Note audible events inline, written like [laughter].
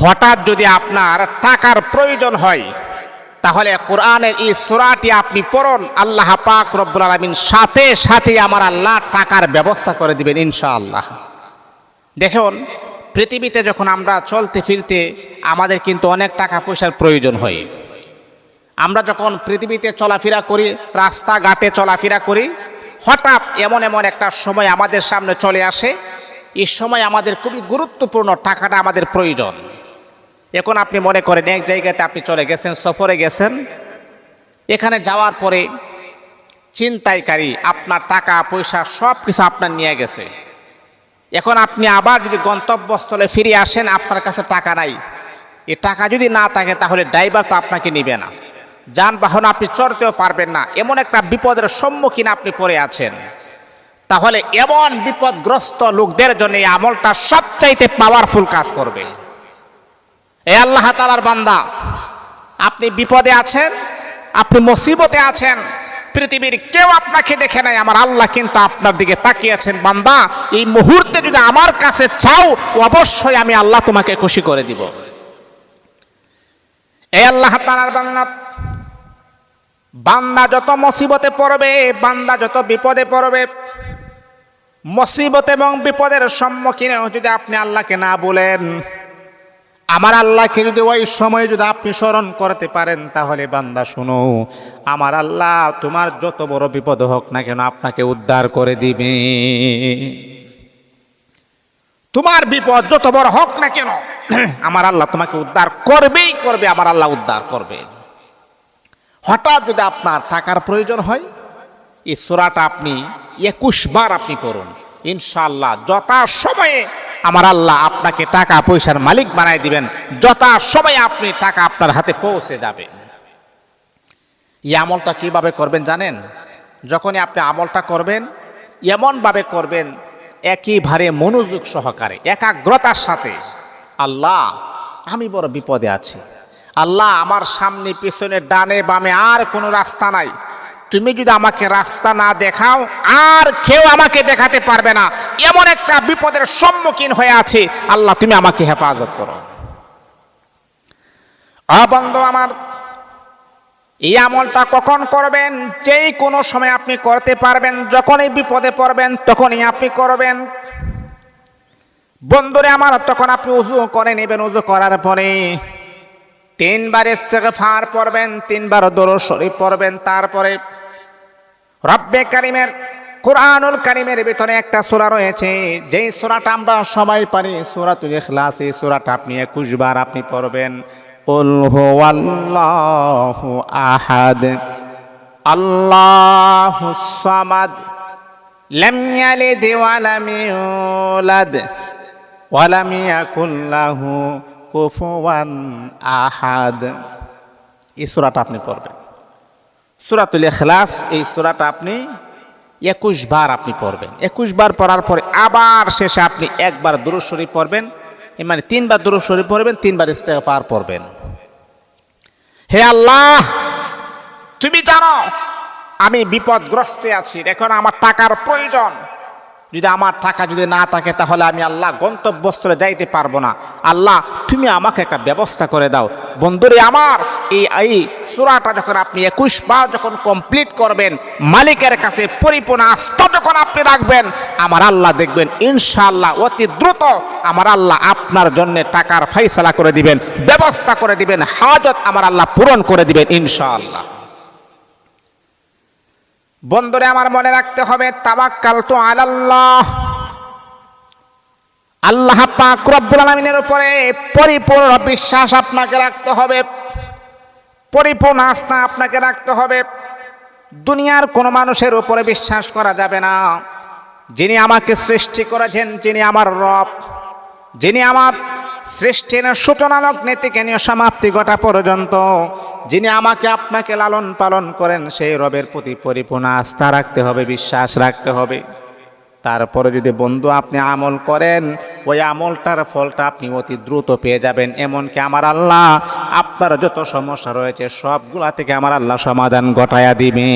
হঠাৎ যদি আপনার টাকার প্রয়োজন হয়, তাহলে কোরআনের এই সূরাটি আপনি পড়ুন, আল্লাহ পাক রব্বুল আলামিন সাথে সাথে আমার আল্লাহ টাকার ব্যবস্থা করে দিবেন ইনশাআল্লাহ। দেখুন, পৃথিবীতে যখন আমরা চলতে ফিরতে আমাদের কিন্তু অনেক টাকা পয়সার প্রয়োজন হয়। আমরা যখন পৃথিবীতে চলাফেরা করি, রাস্তাঘাটে চলাফেরা করি, হঠাৎ এমন এমন একটা সময় আমাদের সামনে চলে আসে। এই সময় আমাদের খুবই গুরুত্বপূর্ণ টাকাটা আমাদের প্রয়োজন। এখন আপনি মনে করেন এক জায়গাতে আপনি চলে গেছেন, সফরে গেছেন, এখানে যাওয়ার পরে চিন্তাইকারী আপনার টাকা, পয়সা সব কিছু আপনার নিয়ে গেছে। এখন আপনি আবার যদি গন্তব্যস্থলে ফিরে আসেন, আপনার কাছে টাকা নাই। এ টাকা যদি না থাকে, তাহলে ড্রাইভার তো আপনাকে নিবে না। যানবাহন আপনি চড়তেও পারবেন না। এমন একটা বিপদের সম্মুখীন আপনি পড়ে আছেন। তাহলে এমন বিপদগ্রস্ত লোকদের জন্য এই আমলটা সবচাইতে পাওয়ারফুল কাজ করবে। এ আল্লাহ তালার বান্দা, আপনি বিপদে আছেন, আপনি মুসিবতে আছেন, পৃথিবীর কেউ আপনাকে দেখে নাই, আমার আল্লাহ কিন্তু আপনার দিকে তাকিয়ে আছেন। বান্দা, এই মুহূর্তে যদি আমার কাছে চাও, অবশ্যই আমি আল্লাহ তোমাকে খুশি করে দিব। এ আল্লাহ তালার বান্দা বান্দা যত মুসিবতে পড়বে, বান্দা যত বিপদে পড়বে, মুসিবত এবং বিপদের সম্মুখীন যদি আপনি আল্লাহকে না বলেন আমার আল্লাহকে যদি ওই সময় যদি আপনি স্মরণ করতে পারেন, তাহলে বান্দা শুনো, আমার আল্লাহ তোমার যত বড় বিপদ হোক না কেন আপনাকে উদ্ধার করে দিবে। তোমার বিপদ যত বড় হোক না কেন, [clears throat] আমার আল্লাহ তোমাকে উদ্ধার করবেই করবে, আমার আল্লাহ উদ্ধার করবে। হঠাৎ যদি আপনার টাকার প্রয়োজন হয়, এই সুরাটা আপনি একুশ বার আপনি করুন ইনশাল্লাহ যথা সময়ে আমার আল্লাহ আপনাকে টাকা পয়সার মালিক বানাই দিবেন। যথা সময়ে আপনি টাকা আপনার হাতে পৌঁছে যাবে। এই আমলটা কীভাবে করবেন জানেন? যখনই আপনি আমলটা করবেন, এমনভাবে করবেন একইভাবে মনোযোগ সহকারে, একাগ্রতার সাথে, আল্লাহ, আমি বড় বিপদে আছি। আল্লাহ, আমার সামনে, পিছনে, ডানে, বামে আর কোনো রাস্তা নাই। তুমি যদি আমাকে রাস্তা না দেখাও, আর কেউ আমাকে দেখাতে পারবে না। এমন একটা বিপদের সম্মুখীন হয়ে আছে। আল্লাহ, তুমি আমাকে হেফাজত করো। অবন্ধ আমার, এই আমলটা কখন করবেন? যেই কোনো সময় আপনি করতে পারবেন। যখনই বিপদে পড়বেন, তখনই আপনি করবেন। বন্ধুরে আমার, তখন আপনি উজু করে নেবেন। উজু করার পরে তিনবার ইস্তেগফার পড়বেন, তিনবার দরুদ শরীফ পড়বেন। তারপরে রব্বে কারিমের, কোরআনুল কারিমের ভিতরে একটা সূরা রয়েছে। যেই সূরাটা আমরা সবাই পারি, সূরাতুল ইখলাস, এই সূরাটা আপনি 21 বার আপনি পড়বেন। কুল হুয়াল্লাহু আহাদ আল্লাহুস সামাদ, লাম ইয়ালিদ ওয়া লাম ইউলাদ, ওয়া ইয়াকুল লাহু কুফুয়ান আহাদ। এই সূরাটা আপনি পড়বেন। সূরাতুল এখলাস এই সুরাটা আপনি একুশ বার আপনি পড়বেন। একুশ বার পড়ার পরে আবার শেষে আপনি একবার দূরস্বরী পড়বেন। মানে তিনবার দূরস্বরী পড়বেন, তিনবার ইস্তেফার পড়বেন। হে আল্লাহ, তুমি জানো, আমি বিপদগ্রস্তে আছি। এখন আমার টাকার প্রয়োজন। যদি আমার টাকা যদি না থাকে, তাহলে আমি আল্লাহ গন্তব্যস্থলে যাইতে পারব না। আল্লাহ, তুমি আমাকে একটা ব্যবস্থা করে দাও। বন্ধুরে আমার, এই এই সুরাটা যখন আপনি একুশ বার যখন কমপ্লিট করবেন, মালিকের কাছে পরিপূর্ণ আস্থা যখন আপনি রাখবেন, আমার আল্লাহ দেখবেন, ইনশাআল্লাহ অতি দ্রুত আমার আল্লাহ আপনার জন্য টাকার ফাইসলা করে দিবেন, ব্যবস্থা করে দিবেন, হাজত আমার আল্লাহ পূরণ করে দিবেন, ইনশাআল্লাহ। বন্ধুরে, আমার মনে রাখতে হবে তাবাক্কাল তো আলাল্লাহ। আল্লাহ পাক রব্বুল আলামিনের উপরে পরিপূর্ণ বিশ্বাস আপনাকে রাখতে হবে, পরিপূর্ণ আস্থা আপনাকে রাখতে হবে। দুনিয়ার কোনো মানুষের উপরে বিশ্বাস করা যাবে না। যিনি আমাকে সৃষ্টি করেছেন, যিনি আমার রব, যিনি আমার সৃষ্টির সূচনা লগ্নে নিয়ে সমাপ্তি ঘটা পর্যন্ত যিনি আমাকে আপনাকে লালন পালন করেন, সেই রবের প্রতি পরিপূর্ণ আস্থা রাখতে হবে, বিশ্বাস রাখতে হবে। তারপরে যদি বন্ধু আপনি আমল করেন, ওই আমলটার ফলটা আপনি অতি দ্রুত পেয়ে যাবেন। এমনকি আমার আল্লাহ, আপনার যত সমস্যা রয়েছে, সবগুলা থেকে আমার আল্লাহ সমাধান ঘটায়া দিবে।